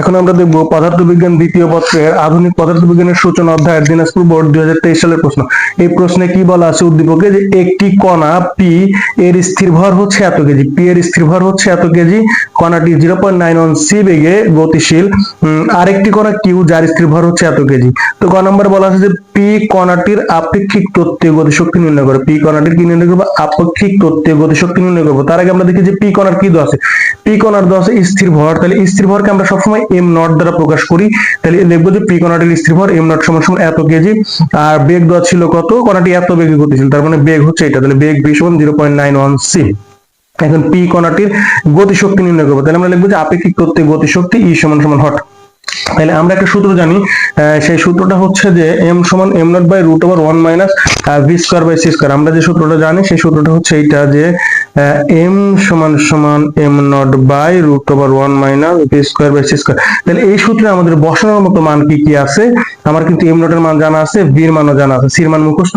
এখন আমরা দেখব পদার্থবিজ্ঞান দ্বিতীয় পত্রের আধুনিক পদার্থবিজ্ঞানের সূচনা অধ্যায়ের দিনাজপুর বোর্ড দুই সালের প্রশ্ন। এই প্রশ্নে কি বলা আছে উদ্দীপকে যে একটি কণা পি এর স্থির ভর হচ্ছে এত কেজি? পি এর স্থির ভর হচ্ছে এত KG. কণাটি zero point nine one C বেগে গতিশীল। আরেকটি কণা কিউ যার স্থির ভর হচ্ছে এত কেজি। তো ক নম্বর বলা আছে যে পি কণাটির আপেক্ষিক তত্ত্বীয় গতিশক্তি নির্ণয় করে। পি কণাটির কি নির্ণয় করব? আপেক্ষিক তত্ত্বীয় গতিশক্তি নির্ণয় করব। তার আগে আমরা দেখি যে পি কণার কি দেওয়া আছে? পি কণার দেওয়া স্থির ভর। তাহলে স্থির ভরকে আমরা সবসময় এম নট দ্বারা প্রকাশ করি, তাহলে লিখব যে পি কণাটির স্থির ভর এম নট সমান সমান এত কেজি, আর বেগ দেওয়া ছিল কত? কণাটি এত বেগে গতিশীল তার মানে বেগ হচ্ছে এটা, তাহলে বেগ সমান zero point nine one C এখন পি কণাটির গতিশক্তি নির্ণয় করব, তাহলে আমরা লিখব যে আপেক্ষিক তত্ত্বে গতিশক্তি ই সমান সমান হট তাহলে আমরা একটা সূত্র জানি সেই সূত্রটা হচ্ছে যে এম সমান M not by root over one minus V square by C square আমরা যে সূত্রটা জানি, সেই সূত্রটা হচ্ছে এইটা যে এম সমান সমান M not by root over one minus V square by C square তাহলে এই সূত্রে আমাদের বসানোর মতো মান কি কি আছে? আমার কিন্তু এম নটের মান জানা আছে ভির মানও জানা আছে সির মান মুখস্থ।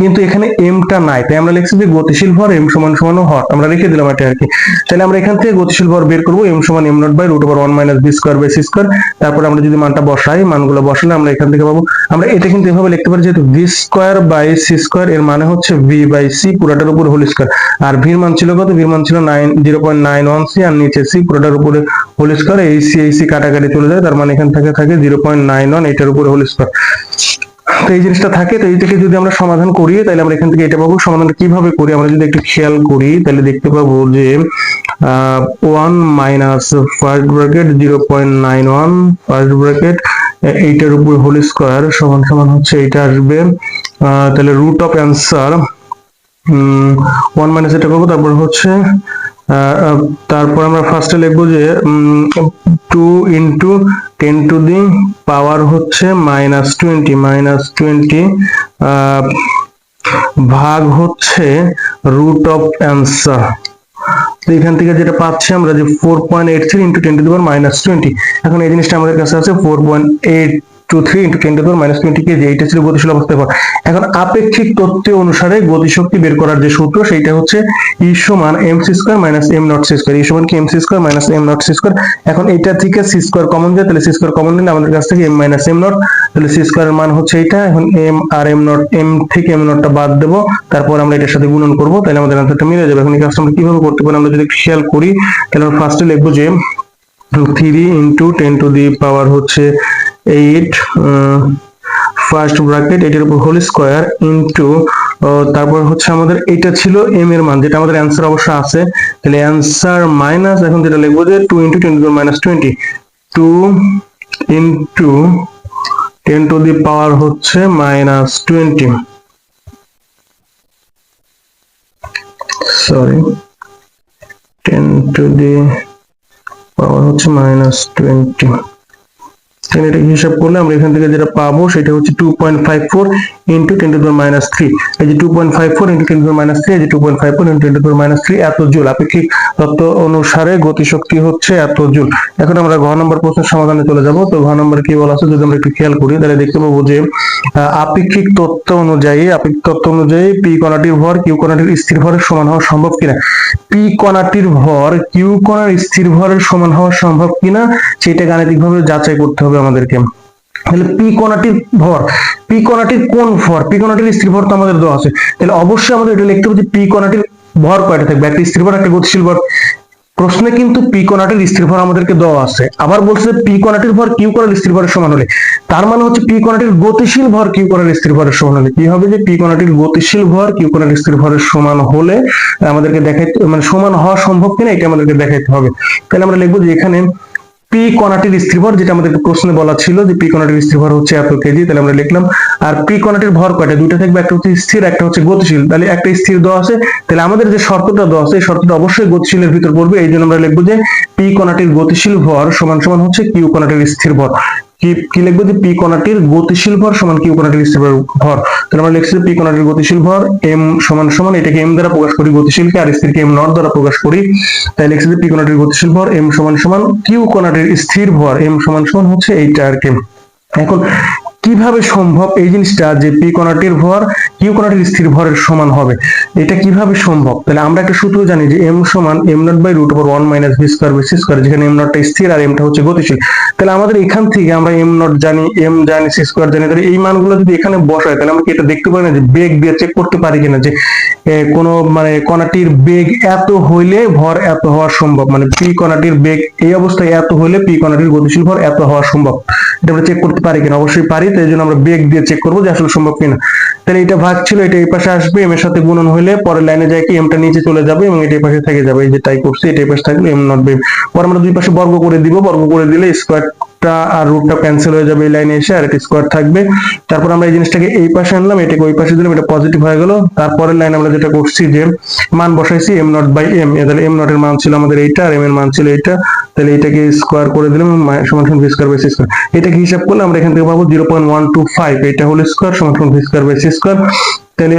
কিন্তু এখানে এমটা নাই, তাই আমরা লিখছি যে গতিশীল ভর এম সমান সমান হট আমরা লিখে দিলাম এটা আর কি। তাহলে আমরা এখান থেকে গতিশীল ভর বের করব এম সমান M not by root over one minus V square by C square তারপর আমরা যদি মানটা বসাই, মানগুলো বসালে আমরা এখান থেকে পাবো। আমরা এটা কিন্তু এভাবে লিখতে পারি যেহেতু V square by C square এর মানে হচ্ছে ভি বাই সি পুরোটার উপর হোল স্কোয়ার আর ভির মান ছিল কত? ভির মান ছিল nine zero point nine one C আর নিচে সি পুরোটার উপরে হোল স্কোয়ার এই সি এই সি কাটাকাটি চলে যায়, তার মানে এখান থেকে থাকে জিরো পয়েন্ট নাইন ওয়ান এটার উপরে হোল স্কোয়ার তো এই জিনিসটা থাকে, তো এই থেকে যদি আমরা সমাধান করি, তাহলে আমরা এখান থেকে এটা পাবো। সমাধানটা কীভাবে করি? আমরা যদি একটু খেয়াল করি, তাহলে দেখতে পাবো যে one minus first bracket zero point nine one first bracket এইটার উপর হোল স্কোয়ার সমান সমান হচ্ছে এইটা আসবে। তাহলে root of answer one minus এটা করব তারপর হচ্ছে তারপর আমরা ফার্স্টে লিখব যে two into ten to the power হচ্ছে মাইনাস টোয়েন্টি মাইনাস টোয়েন্টি ভাগ হচ্ছে রুট অফ অ্যান্সার তো এখান থেকে যেটা পাচ্ছি আমরা যে four point eight three into ten to power minus twenty এখন এই জিনিসটা আমাদের কাছে আছে four point eight two three into ten minus twenty KG এইটা ছিল গতিশীল অবস্থায় এখন আপেক্ষিক অনুসারে গতিশক্তি বের করার যে সূত্র, সেইটা হচ্ছে M C square minus M not C square কি? M C square minus M not C square এখন এটা থেকে সি স্কোয়ার কমন যায়, তাহলে সি স্কোয়ার কমন নিলে আমাদের কাছ থেকে এম মাইনাস এম নট তাহলে সি মান হচ্ছে এইটা। এখন এম আর এম নট এম থেকে এম নটটা বাদ দেবো। তারপর আমরা এটার সাথে গুণন করব, তাহলে আমাদের আনসারটা মিলে যাবে। এখন এই কাজটা আমরা কীভাবে করতে পারি? আমরা যদি খেয়াল করি, তাহলে ফার্স্টে লিখব যে three into ten to the power হচ্ছে এইট ফার্স্ট ব্র্যাকেট এটার উপর হোল স্কোয়ার ইনটু তারপর হচ্ছে আমাদের এটা ছিল এম এর মান, যেটা আমাদের অ্যান্সার অবশ্য আছে। তাহলে অ্যান্সার মাইনাস এখন যেটা লিখব যে two into ten to minus twenty two into ten to the power হচ্ছে minus twenty sorry ten to the power হচ্ছে মাইনাস টোয়েন্টি এটা হিসাব করলে আমরা এখান থেকে যেটা পাবো সেটা হচ্ছে two point five four into minus three এই যে two point five four into minus three এই যে two point five four into minus three এত জুল। আপেক্ষিক তত্ত্ব অনুসারে গতিশক্তি হচ্ছে এত জুল। এখন আমরা ঘ নম্বর প্রশ্নের সমাধানে চলে যাব। তো ঘ নম্বর কি বলা আছে? যদি আমরা একটু খেয়াল করি, তাহলে দেখতে পাবো যে আপেক্ষিক তত্ত্ব অনুযায়ী, আপেক্ষিক তত্ত্ব অনুযায়ী পি কণাটির ভর কিউ কণাটির স্থির ভরের সমান হওয়া সম্ভব কিনা? পি কণাটির ভর কিউ কণার স্থির ভরের সমান হওয়া সম্ভব কিনা? সেটা গাণিতিকভাবে যাচাই করতে হবে। আমাদেরকে। তাহলে পি কণাটির ভর পি কণাটির কোন ভর পি কণাটির স্থির ভর তো আমাদের দেওয়া আছে। তাহলে অবশ্যই আমাদের এটা লিখতে হবে যে পি কণাটির ভর কয়টা থাকবে? একটা স্থির ভর, একটা গতিশীল ভর। প্রশ্নে কিন্তু পি কণাটির স্থির ভর আমাদেরকে দেওয়া আছে। আবার বলছে পি কণাটির ভর কিউ কণার স্থির ভরের সমান হলে। তার মানে হচ্ছে পি কণাটির গতিশীল ভর কিউ কণার স্থির ভরের সমান হলে। কি হবে যে পি কণাটির গতিশীল ভর কিউ কণার স্থির ভরের সমান হলে আমাদেরকে দেখাইতে মানে সমান হওয়া সম্ভব কিনা, এটা আমাদেরকে দেখাইতে হবে। তাহলে আমরা লিখব যে এখানে পি কণাটির স্থিরভর যেটা আমাদের প্রশ্নে বলা ছিল যে পি কণাটির স্থিরভর হচ্ছে এত কেজি তাহলে আমরা লিখলাম। আর পি কণাটির ভর কয়টা? দুইটা থাকবে, একটা হচ্ছে স্থির, একটা হচ্ছে গতিশীল। তাহলে একটা স্থির দেওয়া আছে। তাহলে আমাদের যে শর্তটা দেওয়া আছে, এই শর্তটা অবশ্যই গতিশীলের ভিতর পড়বে। এই জন্য আমরা লিখব যে পি কণাটির গতিশীল ভর সমান সমান হচ্ছে কিউ কণাটির স্থির ভর। কি কি লিখব যে পি কণাটির গতিশীল ভর সমান কিউ কণাটির স্থির ভর। তাহলে আমরা লিখছি পি কণাটির গতিশীল ভর এম সমান সমান, এটাকে এম দ্বারা প্রকাশ করি গতিশীলকে, আর স্থিরকে এম নট দ্বারা প্রকাশ করি। তাই লিখছি যে পি কণাটির গতিশীল ভর এম সমান সমান কিউ কণাটির স্থির ভর এম সমান সমান হচ্ছে এইটা আর কি। এখন কীভাবে সম্ভব এই জিনিসটা যে পি কণাটির ভর, কিউ কণাটির স্থির ভরের সমান হবে? এটা কীভাবে সম্ভব? তাহলে আমরা একটা সূত্র জানি যে এম সমান M not by root over one minus V square B square যেখানে এম নটটা স্থির আর এমটা হচ্ছে গতিশীল। তাহলে আমাদের এখান থেকে আমরা এম নট জানি এম জানি সি স্কোয়ার জানি, তাহলে এই মানগুলো যদি এখানে বসাই তাহলে আমরা কি এটা দেখতে পারি না যে বেগ দিয়ে চেক করতে পারি কিনা যে কোনো মানে কণাটির বেগ এত হইলে ভর এত হওয়া সম্ভব? মানে পি কণাটির বেগ এই অবস্থায় এত হইলে পি কণাটির গতিশীল ভর এত হওয়া সম্ভব। এটা আমরা চেক করতে পারি কিনা? অবশ্যই পারি। তাই জন্য আমরা বেগ দিয়ে চেক করব যে আসলে সম্ভব কিনা। তাহলে এটা ভাগ ছিল, এটা এই পাশে আসবে এম এর সাথে গুণন হলে পরের লাইনে যায় কি এমটা নিচে চলে যাবে এবং এটা এই পাশে থেকে যাবে। এই যে তাই করছি, এটা এই পাশে থাকলে এম নট বেগ পরে আমরা দুই পাশে বর্গ করে দিব, বর্গ করে দিলে স্কোয়ারটা আর রুটটা ক্যান্সেল হয়ে যাবে এই লাইনে এসে, আর একটা স্কোয়ার থাকবে। তারপর আমরা এই জিনিসটাকে এই পাশে আনলাম, এটাকে ওই পাশে দিলাম, এটা পজিটিভ হয়ে গেল। তারপরের লাইন আমরা যেটা করছি যে, মান বসাইছি এম নট বাই এম তাহলে এম নটের মান ছিল আমাদের এইটা, আর এম এর মান ছিল এইটা। তাহলে এটাকে স্কোয়ার করে দিলাম সমান সমান V square by C square এটাকে হিসাব করলে আমরা এখান থেকে পাবো zero point one two five এটা হলো স্কোয়ার সমান সমান V square by C square তাহলে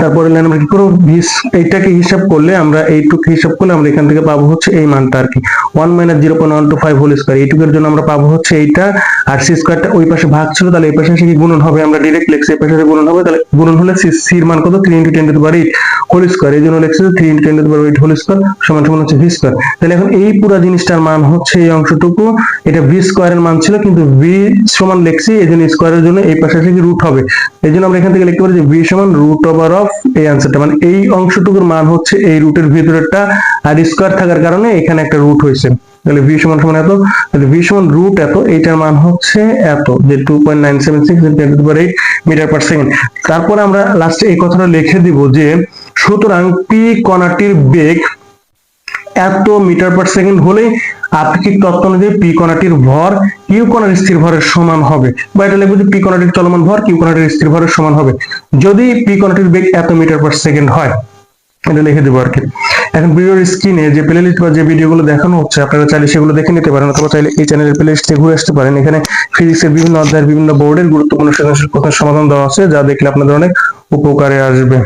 তারপরে লাইন আমরা কি করব? বিশ, এইটাকে হিসাব করলে আমরা এইটুকু হিসাব করলে আমরা এখান থেকে পাবো হচ্ছে এই মানটা আর কি। One minus zero point one two five whole square. এইটুকের জন্য আমরা পাবো হচ্ছে এইটা। আর সি স্কোয়ারটা ওই পাশে ভাগ ছিল, তাহলে এই পাশে এসে কি গুণন হবে? আমরা ডিরেক্ট লিখছি এই পাশে গুণন হবে, তাহলে গুণন হলে সির মান কত? Three into ten to power eight whole square এই জন্য লিখছি three into ten to power eight whole square সমান সমান হচ্ছে ভি স্কোয়ার তাহলে এখন এই পুরো জিনিসটার মান হচ্ছে এই অংশটুকু। এটা ভি স্কোয়ারের মান ছিল, কিন্তু ভি সমান লিখছি, এই জন্য স্কোয়ারের জন্য এই পাশে এসে কি রুট হবে। এই জন্য আমরা এখান থেকে লিখতে পারি যে ভি সমান রুট ওভার অফ এই আনসারটা মানে এই অংশটুকুর মান হচ্ছে এই রুটের ভিতরেরটা আর স্কোয়ার থাকার কারণে এখানে একটা রুট হয়েছে। তাহলে ভি সমান সমান এত, তাহলে ভি সমান রুট এত, এইটার মান হচ্ছে এত, যে two point nine seven six metre per second তারপরে আমরা লাস্টে এই কথাটা লিখে দিব যে, সুতরাং পি কণাটির বেগ এত মিটার পার সেকেন্ড হলেই আপেক্ষিক তত্ত্ব অনুযায়ী পি কণাটির ভর কিউ কণার স্থির ভরের সমান হবে। বা এটা লিখব যে পি কণাটির চলমান ভর কিউ কণাটির স্থির ভরের সমান হবে। যদি পি কণাটির বেগ এত মিটার পার সেকেন্ড হয়, এটা লিখে দেবো আর কি। এখন ভিডিওর স্ক্রিনে যে প্লে লিস্ট বা যে ভিডিওগুলো দেখানো হচ্ছে, আপনারা চাইলে সেগুলো দেখে নিতে পারেন অথবা চাইলে এই চ্যানেলের প্লে লিস্টে ঘুরে আসতে পারেন। এখানে ফিজিক্সের বিভিন্ন অধ্যায়ের বিভিন্ন বোর্ডের গুরুত্বপূর্ণ সৃজনশীল সমাধান দেওয়া আছে, যা দেখলে আপনাদের অনেক উপকারে আসবে।